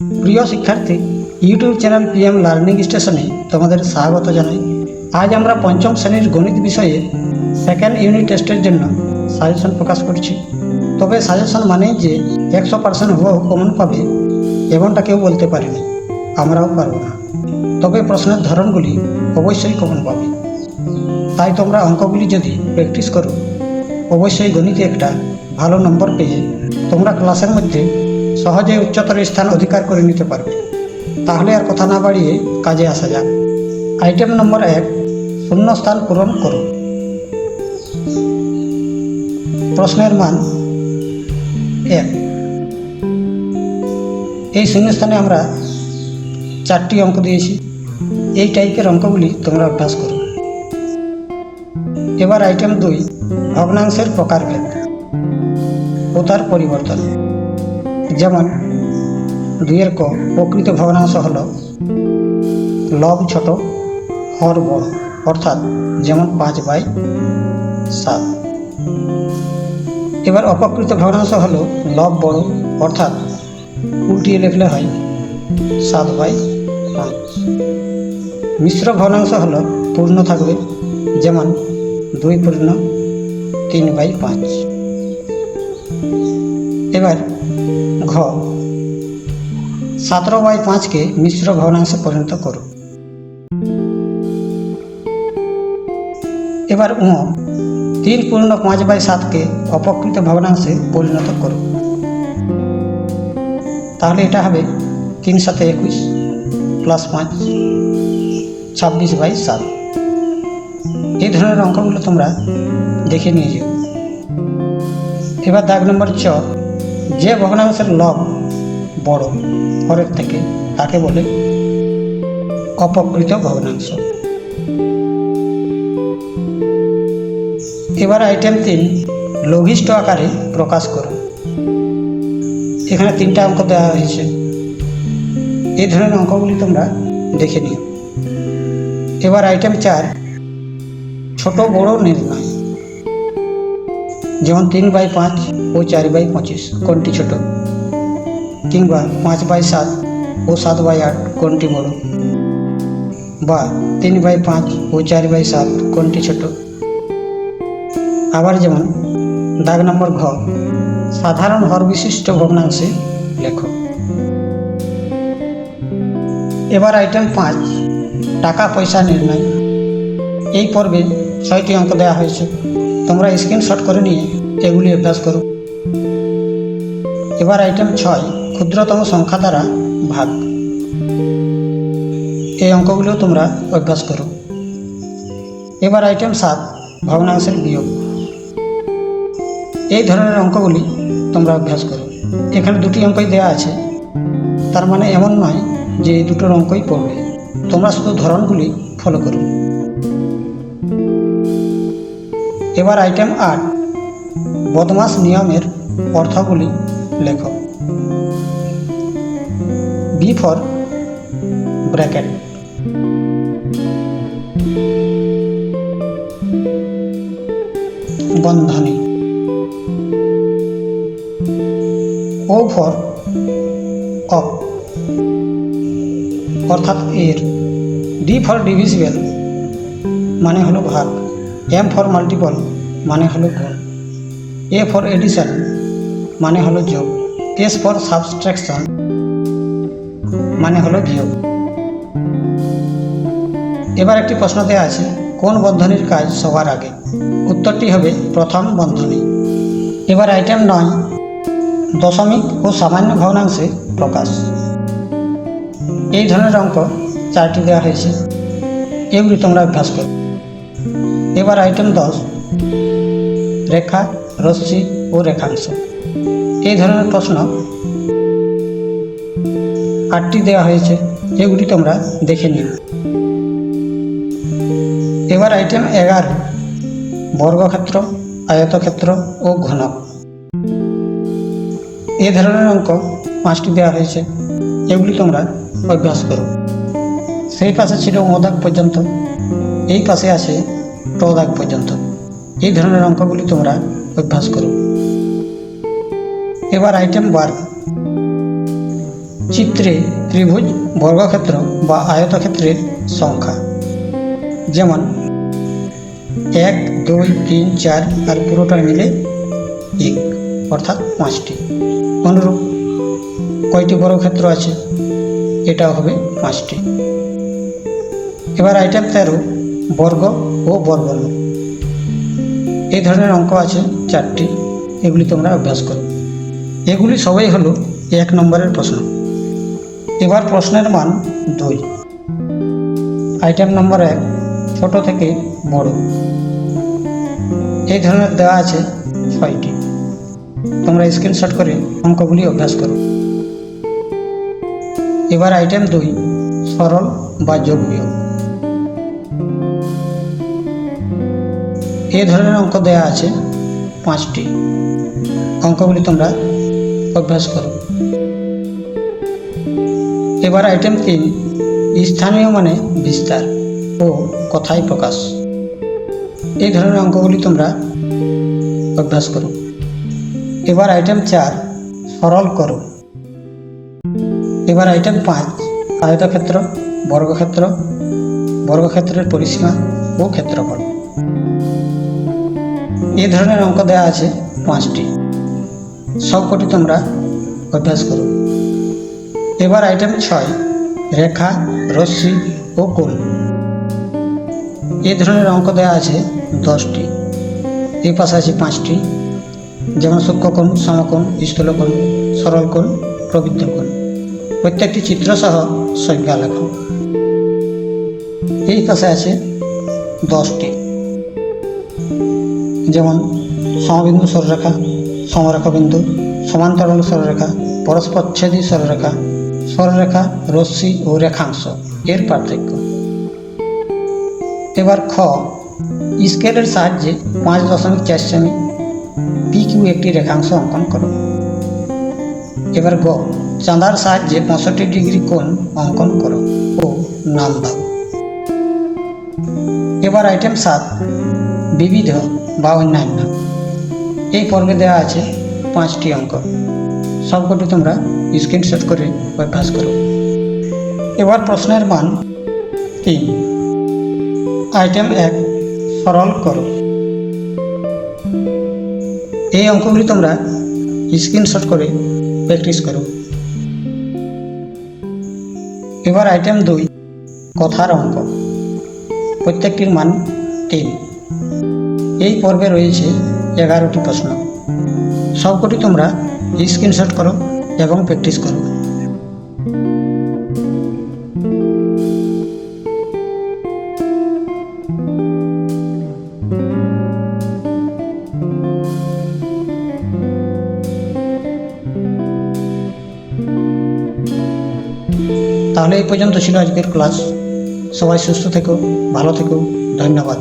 প্রিয় শিক্ষার্থী YouTube channel PM learning স্টেশনে তোমাদের স্বাগত জানাই। আজ আমরা পঞ্চম শ্রেণির গণিত বিষয়ে সেকেন্ড ইউনিট টেস্টের জন্য সাজেশন প্রকাশ করছি। তবে সাজেশন মানেই যে একশো পার্সেন্ট হুবহু কমন পাবে এমনটা কেউ বলতে পারেনি আমরাও পারব না। তবে প্রশ্নের ধরনগুলি অবশ্যই কমন পাবে। তাই তোমরা অঙ্কগুলি যদি প্র্যাকটিস করো, অবশ্যই গণিতে একটা ভালো নম্বর পেয়ে তোমরা ক্লাসের মধ্যে সহজে উচ্চতর স্থান অধিকার করে নিতে পারবে। তাহলে আর কথা না বাড়িয়ে কাজে আসা যাক। আইটেম নম্বর এক শূন্য স্থান পূরণ করো। প্রশ্নের মান এক। এই শূন্যস্থানে আমরা চারটি অঙ্ক দিয়েছি। এই টাইপের অঙ্কগুলি তোমরা অভ্যাস করো। এবার আইটেম দুই, ভগ্নাংশের প্রকারভেদ ও তার পরিবর্তন। যেমন দুইয়ের ক, প্রকৃত ভগ্নাংশ হল লব ছোট, হর বড়, অর্থাৎ যেমন পাঁচ বাই সাত। এবার অপকৃত ভগ্নাংশ হল লব বড়, অর্থাৎ উল্টিয়ে লিখলে হয় সাত বাই পাঁচ। মিশ্র ভগ্নাংশ হল পূর্ণ থাকবে যেমন দুই পূর্ণ তিন বাই পাঁচ। এবার ঘ সতেরো বাই পাঁচকে মিশ্র ভগ্নাংশে পরিণত করো। এবার উঁ তিন পূর্ণ পাঁচ বাই সাতকে অপকৃত ভগ্নাংশে পরিণত করো। তাহলে এটা হবে তিন সাথে একুশ প্লাস পাঁচ, ছাব্বিশ বাই সাত। এই ধরনের অঙ্কগুলো তোমরা দেখে নিয়ে যাও। এবার দাগ নম্বর চ যে ভগ্নাংশের লব বড় হরের থেকে তাকে বলে অপকৃত ভগ্নাংশ এবার আইটেম তিন, লঘিষ্ঠ আকারে প্রকাশ করো এখানে তিনটা অঙ্ক দেওয়া হয়েছে। এই ধরনের অঙ্কগুলি তোমরা দেখে নিও। এবার আইটেম চার, ছোট বড় নির্ণয়। যেমন তিন বাই পাঁচ ও চার বাই পঁচিশ কোনটি ছোট। কিংবা পাঁচ বাই সাত ও সাত বাই আট কোনটি বড়। বা তিন বাই পাঁচ ও চার বাই সাত কোনটি ছোট। আবার যেমন দাগ নম্বর ঘ, সাধারণ হর বিশিষ্ট ভগ্নাংশে লেখো। এবার আইটেম পাঁচ টাকা পয়সা নির্ণয়। এই পর্বে ছয়টি অঙ্ক দেওয়া হয়েছে। তোমরা স্ক্রিনশট করে নিয়ে এগুলি অভ্যাস করো। এবার আইটেম ছয়, ক্ষুদ্রতম সংখ্যা দ্বারা ভাগ। এই অঙ্কগুলিও তোমরা অভ্যাস করো। এবার আইটেম সাত, ভগ্নাংশের বিয়োগ। এই ধরনের অঙ্কগুলি তোমরা অভ্যাস করো। এখানে দুটি অঙ্কই দেওয়া আছে। তার মানে এমন নয় যে এই দুটোর অঙ্কই পড়বে। তোমরা শুধু ধরনগুলি ফলো করো। এবার আইটেম আট, বদমাস নিয়মের অর্থগুলি লেখো। বি ফর ব্র্যাকেট বন্ধনী। ও ফর অফ অর্থাৎ এর। ডি ফর ডিভিজিবল মানে হলো ভাগ। এম ফর মাল্টিপল মানে হলো গুণ এ ফর এডিশন মানে হলো যোগ. এস ফর সাবস্ট্রাকশন মানে হলো বিয়োগ. এবার একটি প্রশ্ন দেওয়া আছে, কোন বন্ধনীর কাজ সবার আগে? উত্তরটি হবে প্রথম বন্ধনী। এবার আইটেম নয়, দশমিক ও সামান্য ভগ্নাংশে প্রকাশ। এই ধরনের অঙ্ক চারটি দেওয়া হয়েছে। এগুলি তোমরা অভ্যাস করো। এবার আইটেম দশ, রেখা, রশ্মি ও রেখাংশ। এই ধরনের প্রশ্ন আটটি দেওয়া হয়েছে, এগুলি তোমরা দেখে নিও। এবার আইটেম এগারো, বর্গক্ষেত্র, আয়তক্ষেত্র ও ঘনক। এ ধরনের অঙ্ক পাঁচটি দেওয়া হয়েছে, এগুলি তোমরা অভ্যাস করো। সেই পাশে ছিল দাগ পর্যন্ত। এই পাশে আছে ট দাগ পর্যন্ত। এই ধরনের অঙ্কগুলি তোমরা অভ্যাস করো। এবার আইটেম বার। চিত্রে ত্রিভুজ, বর্গক্ষেত্র বা আয়তক্ষেত্রের সংখ্যা। যেমন, এক, দুই, তিন, চার আর পুরোটা মিলে এক, অর্থাৎ পাঁচটি। অনুরূপ, কয়টি বর্গক্ষেত্র আছে? এটাও হবে পাঁচটি। এবার আইটেম তেরো বর্গ ও বর্গমূল এই ধরনের অঙ্ক আছে চারটি, এগুলি তোমরা অভ্যাস করো। এগুলি সবাই হলো এক নম্বরের প্রশ্ন। এবার প্রশ্নের মান দুই। আইটেম নম্বর এক, ছোট থেকে বড়। এই ধরনের দেওয়া আছে ছয়টি। তোমরা স্ক্রিনশট করে অঙ্কগুলি অভ্যাস করো। এবার আইটেম দুই, সরল বা যোগ এই ধরনের অঙ্ক দেওয়া আছে পাঁচটি। অঙ্কগুলি তোমরা অভ্যাস করো। এবার আইটেম তিন, স্থানীয় মানে বিস্তার ও কথায় প্রকাশ। এই ধরনের অঙ্কগুলি তোমরা অভ্যাস করো। এবার আইটেম চার, সরল করো। এবার আইটেম পাঁচ আয়তক্ষেত্র বর্গক্ষেত্র, বর্গক্ষেত্রের পরিসীমা ও ক্ষেত্রফল। এই ধরনের অঙ্ক দেওয়া আছে পাঁচটি। সবকটি তোমরা অভ্যাস করো। এবার আইটেম ছয়, রেখা, রশ্মি ও কোণ। এই ধরনের অঙ্ক দেওয়া আছে দশটি। এই পাশে আছে পাঁচটি, যেমন সূক্ষ্মকোণ, সমকোণ, স্থূলকোণ, সরলকোণ প্রবৃদ্ধকোণ প্রত্যেকটি চিত্রসহ সংজ্ঞা লেখো। এই পাশে আছে দশটি। যেমন সমবিন্দু সরলরেখা সমরেখা বিন্দু সমান্তরাল সরলরেখা পরস্পরচ্ছেদী সরলরেখা সরলরেখা রশ্মি ও রেখাংশ এর পার্থক্য। এবার খ, স্কেলের সাহায্যে পাঁচ দশমিক চার সেমি পি কিউ একটি রেখাংশ অঙ্কন করো। এবার গ, চাঁদার সাহায্যে পঁয়ষট্টি ডিগ্রি কোণ অঙ্কন করো ও নাম দাও। এবার আইটেম সাত, বিবিধ বা অন্যান্য। এই পর্বে দেওয়া আছে পাঁচটি অঙ্ক। সবকটি তোমরা স্ক্রিনশট করে অভ্যাস করো। এবার প্রশ্নের মান তিন আইটেম এক, সরল করো। এই অঙ্কগুলি তোমরা স্ক্রিনশট করে প্র্যাকটিস করো। এবার আইটেম দুই, কথার অঙ্ক। প্রত্যেকটির মান তিন। এই পর্বে রয়েছে এগারোটি প্রশ্ন। সবকটি তোমরা স্ক্রিনশট করো এবং প্র্যাকটিস করো। তাহলে এই পর্যন্ত ছিল আজকের ক্লাস সবাই সুস্থ থেকো, ভালো থেকো, ধন্যবাদ।